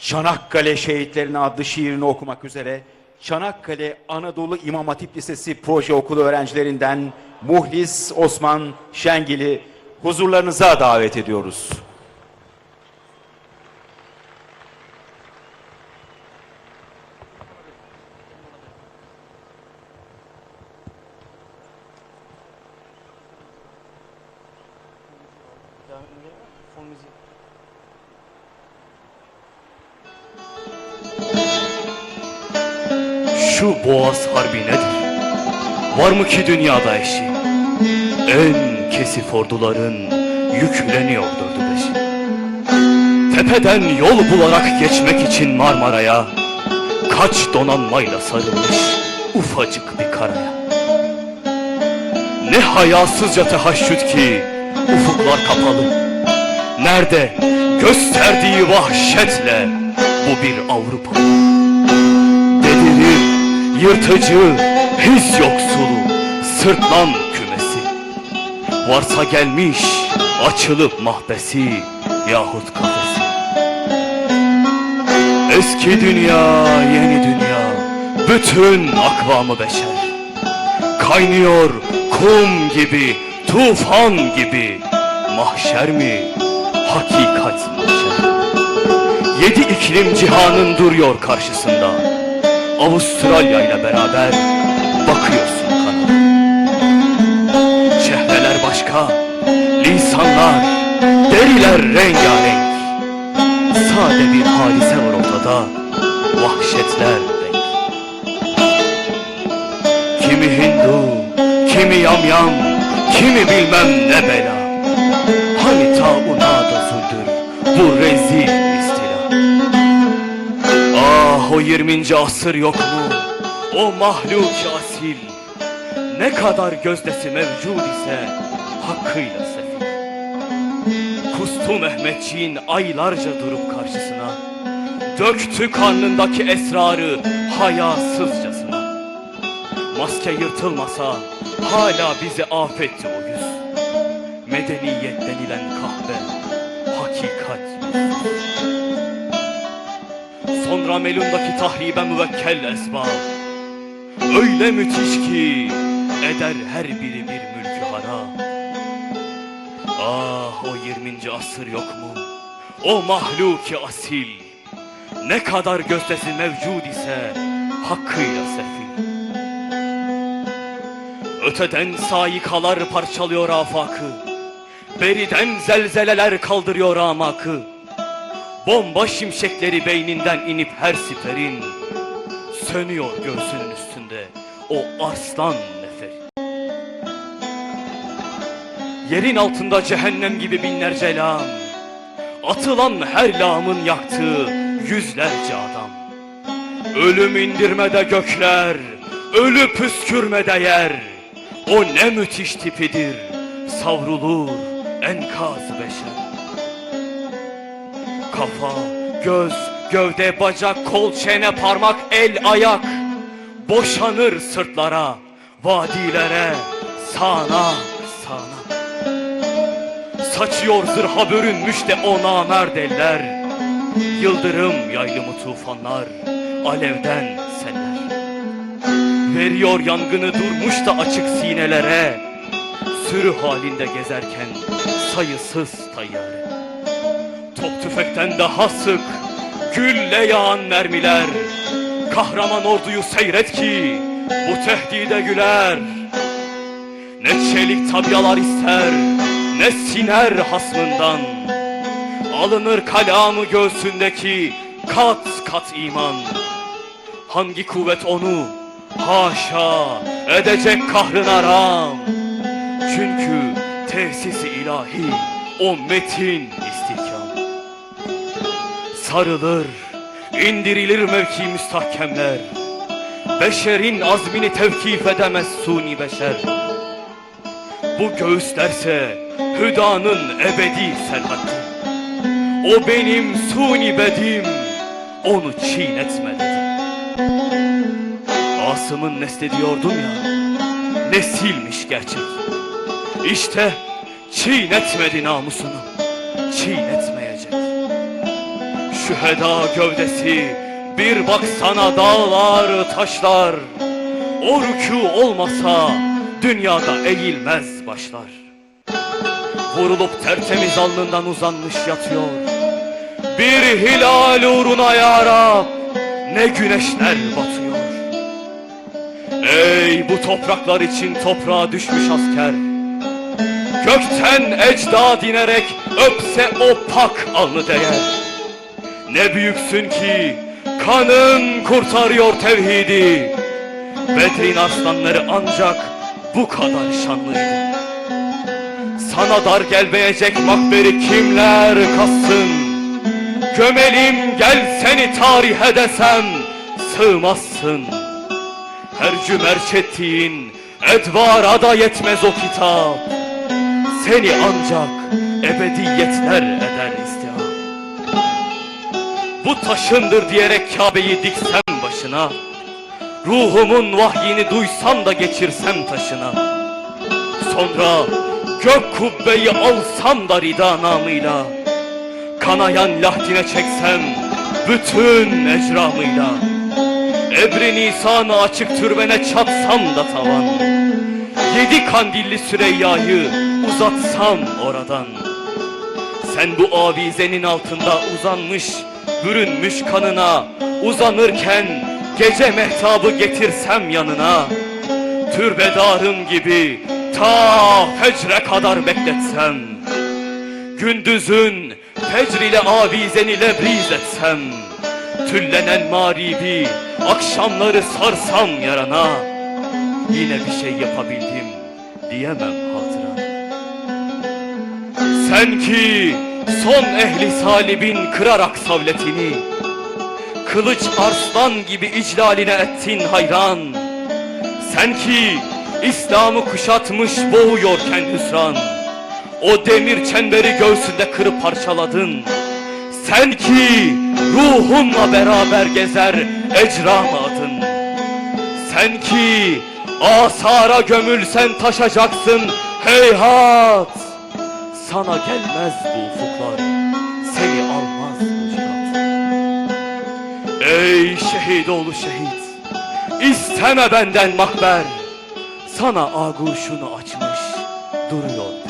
Çanakkale Şehitlerine adlı şiirini okumak üzere Çanakkale Anadolu İmam Hatip Lisesi Proje Okulu öğrencilerinden Muhlis Osman Şengil'i huzurlarınıza davet ediyoruz. Müziği. Şu boğaz harbi nedir? Var mı ki dünyada eşi? En kesif orduların yükleniyor dördü beşi. Tepeden yol bularak geçmek için Marmara'ya Kaç donanmayla sarılmış ufacık bir karaya Ne hayasızca tehaşüt ki ufuklar kapalı Nerede gösterdiği vahşetle bu bir Avrupa yırtıcı, his yoksulu, sırtlan kümesi. Varsa gelmiş, açılıp mahbesi yahut kafesi. Eski dünya, yeni dünya, bütün akvamı beşer. Kaynıyor kum gibi, tufan gibi, mahşer mi, hakikat mahşer. Yedi iklim cihanın duruyor karşısında. Avustralya ile beraber bakıyorsun kanala. Çehreler başka, lisanlar, deriler rengarenk. Sade bir hadise var ortada, vahşetler denk. Kimi Hindu, kimi yamyam, kimi bilmem ne bela. Hani tauna da bu rezil o 20. asır yok mu? O mahluk asil. Ne kadar gözdesi mevcud ise hakkıyla sefil. Kustu Mehmetçiğin aylarca durup karşısına. Döktü karnındaki esrarı hayasızcasına. Maske yırtılmasa hala bizi affetti o yüz. Medeniyet denilen kahve hakikat Sonra Melun'daki tahribe müvekkel esbab Öyle müthiş ki eder her biri bir mülkü harap Ah o 20. asır yok mu? O mahluki asil Ne kadar gözdesi mevcud ise hakkıyla sefil Öteden saikalar parçalıyor afakı Beriden zelzeleler kaldırıyor amakı Bomba şimşekleri beyninden inip her siperin Sönüyor göğsünün üstünde. O arslan neferi Yerin altında cehennem gibi binlerce lağım Atılan her lağımın yaktığı yüzlerce adam. Ölüm indirmede gökler Ölü püskürmede yer. O ne müthiş tipidir Savrulur enkaz beşer Kafa, göz, gövde, bacak, kol, çene, parmak, el, ayak. Boşanır sırtlara, vadilere, sağına, sağına Saçıyor zırha bürünmüş de o namerd eller Yıldırım yaylımı tufanlar, alevden seller. Veriyor yangını durmuş da açık sinelere. Sürü halinde gezerken sayısız tayyare Top tüfekten daha sık Gülle yağan mermiler. Kahraman orduyu seyret ki Bu tehdide güler. Ne çelik tabyalar ister Ne siner hasmından. Alınır kalamı göğsündeki Kat kat iman. Hangi kuvvet onu Haşa edecek kahrına ram? Çünkü tesisi ilahi O metin istihkam Sarılır, indirilir mevki müstahkemler. Beşerin azmini tevkif edemez suni beşer. Bu göğüslerse hüdanın ebedi serhati O benim suni bedim, onu çiğnetme Asım'ın neslediyordum ya, nesilmiş gerçek. İşte çiğnetmedi namusunu, çiğnetmeyecek şüheda gövdesi Bir baksana dağlar taşlar. O rükû olmasa dünyada eğilmez başlar. Vurulup tertemiz alnından uzanmış yatıyor. Bir hilal uğruna ya Rab Ne güneşler batıyor. Ey bu topraklar için toprağa düşmüş asker Gökten ecda dinerek öpse o pak alnı değer Ne büyüksün ki kanın kurtarıyor tevhidi. Bedrin aslanları ancak bu kadar şanlıydı. Sana dar gelmeyecek makberi kimler kassın? Gömelim gel seni tarihe desem sığmazsın. Her cümerç ettiğin edvara da yetmez o kitap. Seni ancak ebediyetler Bu taşındır diyerek Kabe'yi diksem başına Ruhumun vahyini duysam da geçirsem taşına. Sonra gök kubbeyi alsam da rida namıyla Kanayan lahdine çeksem bütün ecramıyla Ebri nisanı açık türbene çatsam da tavan Yedi kandilli Süreyya'yı uzatsam oradan. Sen bu avizenin altında uzanmış Bürünmüş kanına Uzanırken gece mehtabı getirsem yanına Türbedarın gibi ta fecre kadar bekletsem Gündüzün fecr ile avizeni lebriz etsem Tüllenen mağribi akşamları sarsam yarana Yine bir şey yapabildim diyemem hatıra. Sen ki son ehli salibin kırarak savletini Kılıç arslan gibi iclaline ettin hayran. Sen ki İslam'ı kuşatmış boğuyorken hüsran. O demir çemberi göğsünde kırıp parçaladın. Sen ki ruhunla beraber gezer ecram adın. Sen ki asara gömülsen taşacaksın heyhat Sana gelmez bu ufuklar Seni almaz bu cihat. Ey şehit oğlu şehit İsteme benden makber. Sana aguşunu açmış duruyor